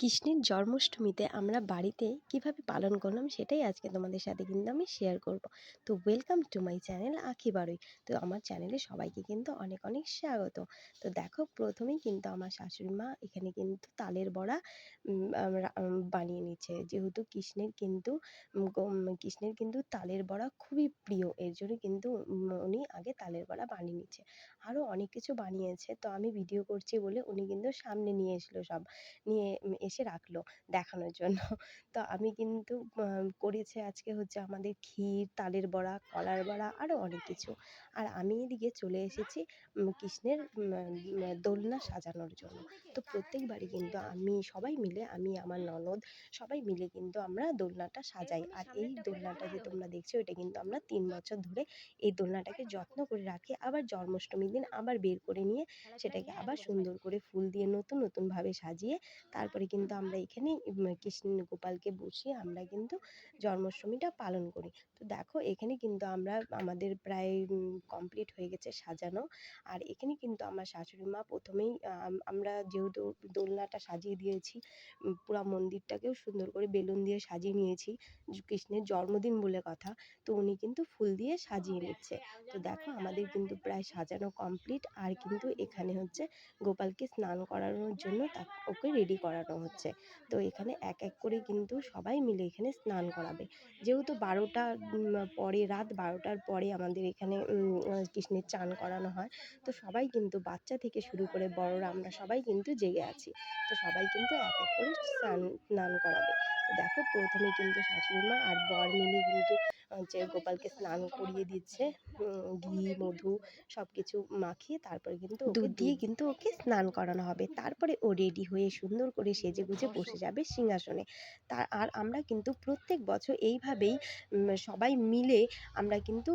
কৃষ্ণের জন্মাষ্টমীতে আমরা বাড়িতে কীভাবে পালন করলাম সেটাই আজকে তোমাদের সাথে কিন্তু আমি শেয়ার করব। তো ওয়েলকাম টু মাই চ্যানেল আখি বারুই। তো আমার চ্যানেলে সবাইকে কিন্তু অনেক অনেক স্বাগত। তো দেখো প্রথমেই কিন্তু আমার শাশুড়ি মা এখানে কিন্তু তালের বড়া বানিয়ে নিচ্ছে। যেহেতু কৃষ্ণের কিন্তু কৃষ্ণের কিন্তু তালের বড়া খুবই প্রিয়। এর জন্য কিন্তু উনি আগে তালের বড়া বানিয়ে নিচ্ছে। আরও অনেক কিছু বানিয়েছে। তো আমি ভিডিও করছি বলে উনি কিন্তু সামনে নিয়ে এসলো সব। নিয়ে এসে রাখল দেখানোর জন্য। তো আমি কিন্তু করেছে আজকে হচ্ছে আমাদের ক্ষীর, তালের বড়া, কলার বড়া আরও অনেক কিছু। আর আমি এদিকে চলে এসেছি কৃষ্ণের দোলনা সাজানোর জন্য। তো প্রত্যেকবারই কিন্তু আমি সবাই মিলে, আমি, আমার ননদ, সবাই মিলে কিন্তু আমরা দোলনাটা সাজাই। আর এই দোলনাটা যে তোমরা দেখছ, এটা কিন্তু আমরা তিন বছর ধরে এই দোলনাটাকে যত্ন করে রাখি। আবার জন্মাষ্টমীর দিন আবার বের করে নিয়ে সেটাকে আবার সুন্দর করে ফুল দিয়ে নতুন, নতুনভাবে সাজিয়ে তারপরে কিন্তু আমরা এখানে কৃষ্ণ গোপালকে বসিয়ে আমরা কিন্তু জন্মাষ্টমীটা পালন করি। তো দেখো এখানে কিন্তু আমরা আমাদের প্রায় কমপ্লিট হয়ে গেছে সাজানো। আর এখানে কিন্তু আমার শাশুড়ি মা প্রথমেই আম- আমরা যেহেতু দোলনাটা সাজিয়ে দিয়েছি পুরা মন্দিরটাকেও সুন্দর করে বেলুন দিয়ে সাজিয়ে নিয়েছি কৃষ্ণের জন্মদিন বলে কথা তো উনি কিন্তু ফুল দিয়ে সাজিয়ে নিচ্ছে। তো দেখো আমাদের কিন্তু প্রায় সাজানো কমপ্লিট আর কিন্তু এখানে হচ্ছে গোপালকে স্নান করানোর জন্য ওকে রেডি করানো হচ্ছে। তো এখানে এক এক করে কিন্তু সবাই মিলে এখানে স্নান করাবে। যেহেতু বারোটা পরে রাত বারোটার পরে আমাদের এখানে কৃষ্ণের চান করানো হয়। তো সবাই কিন্তু বাচ্চা থেকে শুরু করে বড়রা, আমরা সবাই কিন্তু জেগে আছি। তো সবাই কিন্তু এক এক করে স্নান স্নান করাবে। দেখো প্রথমে কিন্তু শাশুড়ি মা আর বর মিলে কিন্তু হচ্ছে গোপালকে স্নান করিয়ে দিচ্ছে ঘি মধু সব কিছু মাখিয়ে তারপরে কিন্তু দুধ দিয়ে কিন্তু ওকে স্নান করানো হবে। তারপরে ও রেডি হয়ে সুন্দর করে সেজে গুজে বসে যাবে সিংহাসনে। তা আর আমরা কিন্তু প্রত্যেক বছর এইভাবেই সবাই মিলে আমরা কিন্তু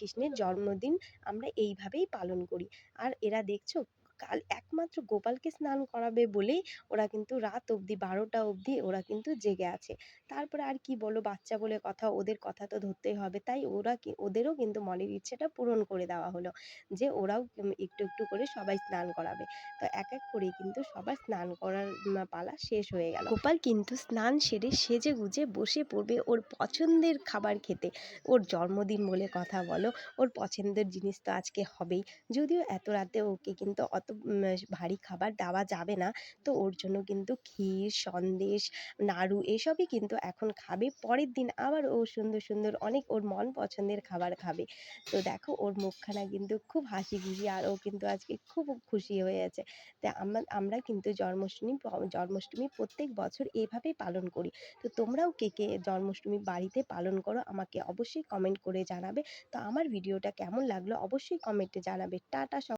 কৃষ্ণের জন্মদিন আমরা এইভাবেই পালন করি। আর এরা দেখছ কাল একমাত্র গোপালকে স্নান করাবে বলেই ওরা কিন্তু রাত অবধি বারোটা অবধি ওরা কিন্তু জেগে আছে। তারপরে আর কি বলো বাচ্চা বলে কথা, ওদের কথা তো ধরতেই হবে। তাই ওরা কি, ওদেরও কিন্তু মনের ইচ্ছেটা পূরণ করে দেওয়া হলো যে ওরাও একটু একটু করে সবাই স্নান করাবে। তো এক এক করে কিন্তু সবার স্নান করার পালা শেষ হয়ে গেল। গোপাল কিন্তু স্নান সেরে সেজে গুজে বসে পড়বে ওর পছন্দের খাবার খেতে। ওর জন্মদিন বলে কথা বলো, ওর পছন্দের জিনিস তো আজকে হবেই। যদিও এত রাতে ওকে কিন্তু অত উম, ভারী খাবার দেওয়া যাবে না। তো ওর জন্য কিন্তু ক্ষীর সন্দেশ নাড়ু এসবই কিন্তু এখন খাবে। পরের দিন আবার ও সুন্দর সুন্দর অনেক ওর মন পছন্দের খাবার খাবে। তো দেখো ওর মুখখানা কিন্তু খুব হাসি খুশি আর ও কিন্তু আজকে খুব খুশি হয়ে আছে। তা আমরা আমরা কিন্তু জন্মাষ্টমী জন্মাষ্টমী প্রত্যেক বছর এভাবেই পালন করি। তো তোমরাও কে কে জন্মাষ্টমী বাড়িতে পালন করো আমাকে অবশ্যই কমেন্ট করে জানাবে। তো আমার ভিডিওটা কেমন লাগল অবশ্যই কমেন্টে জানাবে। টাটা